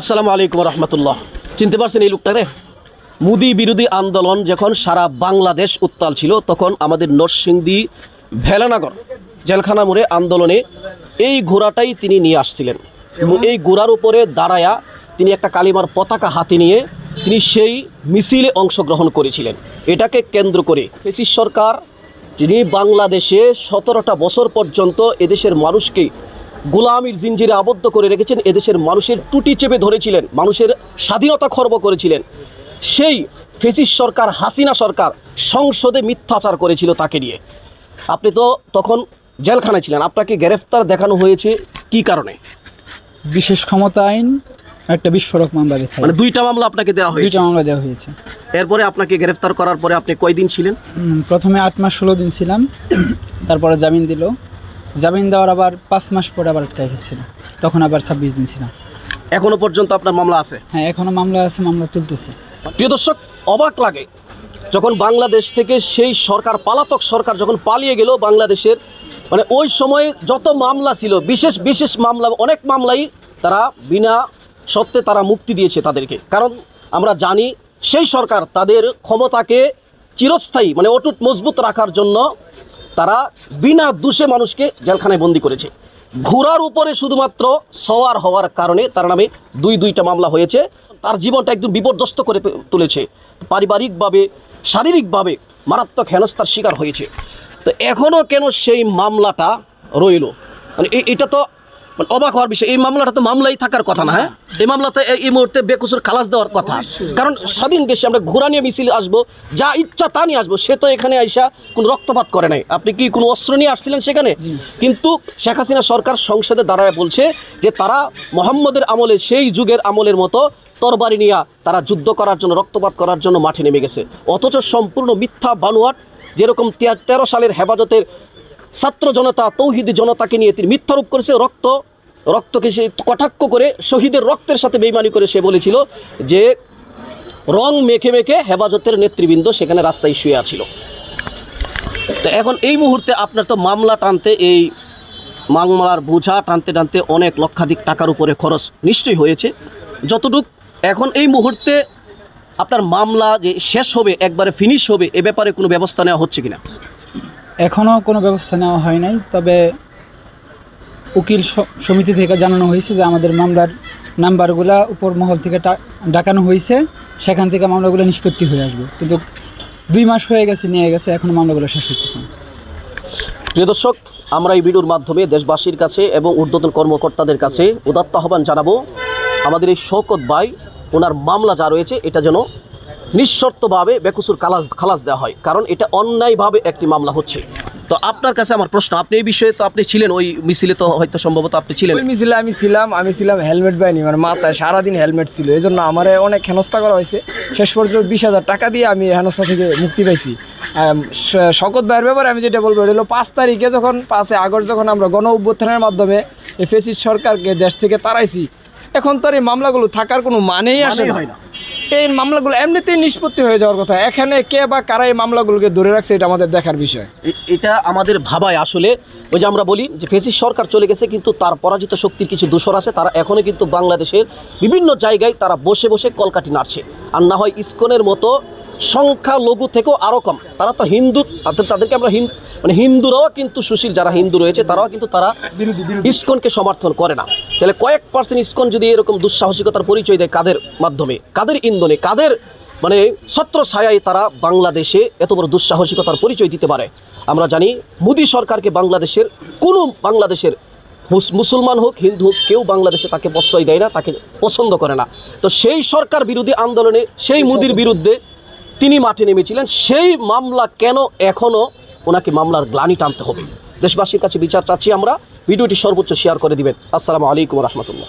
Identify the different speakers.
Speaker 1: আসসালামু আলাইকুম রহমতুল্লাহ চিনতে পারছেন এই লোকটারে? মুদি বিরোধী আন্দোলন যখন সারা বাংলাদেশ উত্তাল ছিল, তখন আমাদের নরসিংদী ভেলানগর জেলখানা মোড়ে আন্দোলনে এই ঘোড়াটাই তিনি নিয়ে আসছিলেন। এই ঘোড়ার উপরে দাঁড়ায়া তিনি একটা কালিমার পতাকা হাতে নিয়ে তিনি সেই মিছিলে অংশগ্রহণ করেছিলেন। এটাকে কেন্দ্র করে ফেসিস সরকার, যিনি বাংলাদেশে সতেরোটা বছর পর্যন্ত এদেশের মানুষকে গোলামির জিঞ্জিরে আবদ্ধ করে রেখেছেন এদেশের মানুষের টুটি চেপে ধরেছিলেন মানুষের স্বাধীনতা খর্ব করেছিলেন। সেই ফেসিস সরকার হাসিনা সরকার সংসদে মিথ্যাচার করেছিল তাকে নিয়ে। আপনি তো তখন জেলখানায় ছিলেন আপনাকে গ্রেফতার দেখানো হয়েছে কি কারণে?
Speaker 2: বিশেষ ক্ষমতা আইন একটা বিস্ফোরক মামলা দেখায়
Speaker 1: মানে দুইটা মামলা আপনাকে দেওয়া হয়েছে?
Speaker 2: দুইটা মামলা দেওয়া হয়েছে।
Speaker 1: এরপরে আপনাকে গ্রেফতার করার পরে আপনি কয়দিন ছিলেন?
Speaker 2: প্রথমে আট মাস ষোলো দিন ছিলাম তারপরে জামিন দিল। জামিন দেওয়ার আবার পাঁচ মাস পরে আবার আটকায় ফেলছিল তখন আবার ছাব্বিশ দিন ছিলাম
Speaker 1: এখনও পর্যন্ত আপনার মামলা আছে?
Speaker 2: হ্যাঁ এখনও মামলা আছে মামলা চলতেছে।
Speaker 1: প্রিয় দর্শক অবাক লাগে যখন বাংলাদেশ থেকে সেই সরকার পালাতক সরকার যখন পালিয়ে গেল বাংলাদেশের মানে ওই সময়ে যত মামলা ছিল বিশেষ বিশেষ মামলা অনেক মামলাই তারা বিনা সত্ত্বে তারা মুক্তি দিয়েছে তাদেরকে। কারণ আমরা জানি সেই সরকার তাদের ক্ষমতাকে চিরস্থায়ী মানে অটুট মজবুত রাখার জন্য তারা বিনা দোষে মানুষকে জেলখানায় বন্দি করেছে। ঘোড়ার উপরে শুধুমাত্র সওয়ার হওয়ার কারণে তার নামে দুই দুইটা মামলা হয়েছে। তার জীবনটা একদম বিপর্যস্ত করে তুলেছে। পারিবারিকভাবে, শারীরিকভাবে মারাত্মক হেনস্থার শিকার হয়েছে। তো এখনও কেন সেই মামলাটা রইল? মানে এটা তো মানে অবাক হওয়ার বিষয় এই মামলাটা তো মামলাই থাকার কথা না হ্যাঁ? এই মামলাতে এই মুহূর্তে বেকসুর খালাস দেওয়ার কথা। কারণ স্বাধীন দেশে আমরা ঘোরা নিয়ে মিছিল আসব যা ইচ্ছা তা নিয়ে আসব সে তো এখানে আইসা কোনো রক্তপাত করে নাই। আপনি কি কোনো অস্ত্র নিয়ে আসছিলেন সেখানে? কিন্তু শেখ হাসিনা সরকার সংসদে দাঁড়ায় বলছে যে তারা মোহাম্মদের আমলে সেই যুগের আমলের মতো তরবারি নিয়ে তারা যুদ্ধ করার জন্য রক্তপাত করার জন্য মাঠে নেমে গেছে। অথচ সম্পূর্ণ মিথ্যা বানোয়াট যেরকম তেরো সালের হেফাজতের ছাত্র জনতা, তৌহিদি জনতাকে নিয়ে তিনি মিথ্যারোপ করেছে রক্ত, রক্তকে সে কটাক্ষ করে, শহীদের রক্তের সাথে বেইমানি করে সে বলেছিল যে, রং মেখে মেখে হেফাজতের নেতৃবৃন্দ সেখানে রাস্তায় শুয়ে আছিল। তো এখন এই মুহূর্তে আপনার তো মামলা টানতে, এই মামলার বোঝা টানতে টানতে অনেক লক্ষাধিক টাকার উপরে খরচ নিশ্চয়ই হয়েছে। যতটুক এখন এই মুহূর্তে আপনার মামলা যে শেষ হবে, একবারে ফিনিশ হবে, এ ব্যাপারে কোনো ব্যবস্থা নেওয়া হচ্ছে কিনা?
Speaker 2: এখনও কোনো ব্যবস্থা নেওয়া হয় নাই, তবে উকিল সমিতি থেকে জানানো হয়েছে যে আমাদের মামলার নাম্বারগুলা উপর মহল থেকে ডাকানো হয়েছে, সেখান থেকে মামলাগুলো নিষ্পত্তি হয়ে আসবে। কিন্তু দুই মাস হয়ে গেছে, নিয়ে গেছে, এখনও মামলাগুলো শেষ হইতেছে
Speaker 1: প্রিয় দর্শক, আমরা এই ভিডিওর মাধ্যমে দেশবাসীর কাছে এবং ঊর্ধ্বতন কর্মকর্তাদের কাছে উদাত্ত আহ্বান জানাব, আমাদের এই শওকত ভাই, ওনার মামলা যা রয়েছে, এটা যেন নিঃশর্তভাবে বেকুসুর খালাস খালাস দেওয়া হয়। কারণ এটা অন্যায়ভাবে একটি মামলা হচ্ছে। তো আপনার কাছে আমার প্রশ্ন আপনি এই বিষয়ে তো আপনি ছিলেন ওই মিছিলে তো হয়তো সম্ভবত আপনি ছিলেন।
Speaker 3: ওই মিছিলে আমি ছিলাম আমি ছিলাম হেলমেট বাইনি মানে মাথায় সারাদিন হেলমেট ছিল। এই জন্য আমার অনেক হেনস্থা করা হয়েছে। শেষ পর্যন্ত বিশ হাজার টাকা দিয়ে আমি হেনস্থা থেকে মুক্তি পাইছি। শকত ভাইয়ের ব্যাপারে আমি যেটা বলব এটা হলো পাঁচ তারিখে যখন পাঁচে আগস্ট যখন আমরা গণ অভ্যুত্থানের মাধ্যমে এই ফেসিস সরকারকে দেশ থেকে তাড়াইছি এখন তার এই মামলাগুলো থাকার কোনো মানেই আসে
Speaker 1: হয় না।
Speaker 3: এই মামলাগুলো এমনিতেই নিষ্পত্তি হয়ে যাওয়ার কথা। এখানে কে বা কারা এই মামলাগুলোকে ধরে রাখছে, এটা আমাদের দেখার বিষয়।
Speaker 1: এটা আমাদের ভাবায় আসলে। ওই যে আমরা বলি যে ফেসিস সরকার চলে গেছে, কিন্তু তার পরাজিত শক্তির কিছু দূষর আছে। তারা এখনও কিন্তু বাংলাদেশের বিভিন্ন জায়গায় তারা বসে বসে কলকাটি নাড়ছে। আর না হয় ইস্কনের মতো সংখ্যালঘু থেকেও আরও কম। তারা তো হিন্দু তাদের তাদেরকে আমরা হিন্দু মানে হিন্দুরাও কিন্তু সুশীল যারা হিন্দু রয়েছে তারাও কিন্তু তারা ইস্কনকে সমর্থন করে না। তাহলে কয়েক পার্সেন্ট ইস্কন যদি এরকম দুঃসাহসিকতার পরিচয় দেয় কাদের মাধ্যমে? কাদের ইন্ধনে? কাদের মানে ছত্র ছায়ায় তারা বাংলাদেশে এত বড় দুঃসাহসিকতার পরিচয় দিতে পারে? আমরা জানি মোদী সরকারকে বাংলাদেশের কোনো বাংলাদেশের মুসলমান হোক হিন্দু হোক কেউ বাংলাদেশে তাকে প্রশ্রয় দেয় না তাকে পছন্দ করে না। তো সেই সরকার বিরোধী আন্দোলনে সেই মোদির বিরুদ্ধে তিনি মাঠে নেমেছিলেন। সেই মামলা কেন এখনও ওনাকে মামলার গ্লানি টানতে হবে? দেশবাসীর কাছে বিচার চাচ্ছি আমরা। ভিডিওটি সর্বোচ্চ শেয়ার করে দিবেন। আসসালামু আলাইকুম রহমতুল্লাহ।